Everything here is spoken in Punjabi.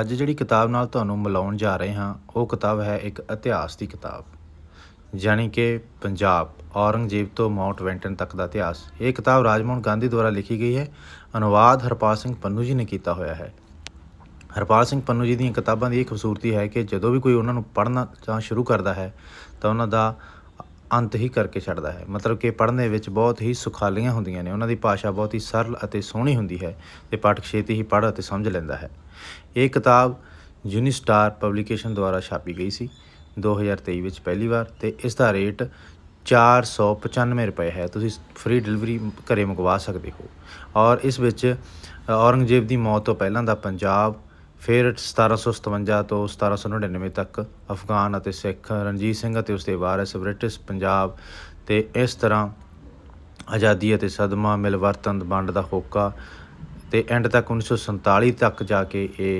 ਅੱਜ ਜਿਹੜੀ ਕਿਤਾਬ ਨਾਲ ਤੁਹਾਨੂੰ ਮਿਲਾਉਣ ਜਾ ਰਹੇ ਹਾਂ, ਉਹ ਕਿਤਾਬ ਹੈ ਇੱਕ ਇਤਿਹਾਸ ਦੀ ਕਿਤਾਬ। ਯਾਨੀ ਕਿ ਪੰਜਾਬ, ਔਰੰਗਜ਼ੇਬ ਤੋਂ ਮਾਊਂਟ ਵੈਂਟਨ ਤੱਕ ਦਾ ਇਤਿਹਾਸ। ਇਹ ਕਿਤਾਬ ਰਾਜਮੋਹਨ ਗਾਂਧੀ ਦੁਆਰਾ ਲਿਖੀ ਗਈ ਹੈ। ਅਨੁਵਾਦ ਹਰਪਾਲ ਸਿੰਘ ਪੰਨੂ ਜੀ ਨੇ ਕੀਤਾ ਹੋਇਆ ਹੈ। ਹਰਪਾਲ ਸਿੰਘ ਪੰਨੂ ਜੀ ਦੀਆਂ ਕਿਤਾਬਾਂ ਦੀ ਇਹ ਖੂਬਸੂਰਤੀ ਹੈ ਕਿ ਜਦੋਂ ਵੀ ਕੋਈ ਉਹਨਾਂ ਨੂੰ ਪੜ੍ਹਨਾ ਜਾਂ ਸ਼ੁਰੂ ਕਰਦਾ ਹੈ, ਤਾਂ ਉਹਨਾਂ ਦਾ ਅੰਤ ਹੀ ਕਰਕੇ ਛੱਡਦਾ ਹੈ। ਮਤਲਬ ਕਿ ਪੜ੍ਹਨੇ ਵਿੱਚ ਬਹੁਤ ਹੀ ਸੁਖਾਲੀਆਂ ਹੁੰਦੀਆਂ ਨੇ। ਉਹਨਾਂ ਦੀ ਭਾਸ਼ਾ ਬਹੁਤ ਹੀ ਸਰਲ ਅਤੇ ਸੋਹਣੀ ਹੁੰਦੀ ਹੈ ਤੇ ਪਾਠਕ ਛੇਤੀ ਹੀ ਪੜ੍ਹ ਅਤੇ ਸਮਝ ਲੈਂਦਾ ਹੈ। ਇਹ ਕਿਤਾਬ ਯੂਨੀਸਟਾਰ ਪਬਲੀਕੇਸ਼ਨ ਦੁਆਰਾ ਛਾਪੀ ਗਈ ਸੀ 2023 ਵਿੱਚ ਪਹਿਲੀ ਵਾਰ ਤੇ ਇਸ ਦਾ ਰੇਟ 495 ਰੁਪਏ ਹੈ। ਤੁਸੀਂ ਫ੍ਰੀ ਡਿਲੀਵਰੀ ਘਰੇ ਮੰਗਵਾ ਸਕਦੇ ਹੋ। ਔਰ ਇਸ ਵਿੱਚ ਔਰੰਗਜ਼ੇਬ ਦੀ ਮੌਤ ਤੋਂ ਪਹਿਲਾਂ ਦਾ ਪੰਜਾਬ ਫਿਰ 1757 ਤੋਂ 1799 ਤੱਕ ਅਫਗਾਨ ਅਤੇ ਸਿੱਖ ਰਣਜੀਤ ਸਿੰਘ ਅਤੇ ਉਸਦੇ ਵਾਰਿਸ ਬ੍ਰਿਟਿਸ਼ ਪੰਜਾਬ ਤੇ ਇਸ ਤਰ੍ਹਾਂ ਆਜ਼ਾਦੀ ਅਤੇ ਸਦਮਾ ਮਿਲਵਰਤਨ ਵੰਡ ਦਾ ਹੋਕਾ ਤੇ ਐਂਡ ਤੱਕ 1947 ਤੱਕ ਜਾ ਕੇ ਇਹ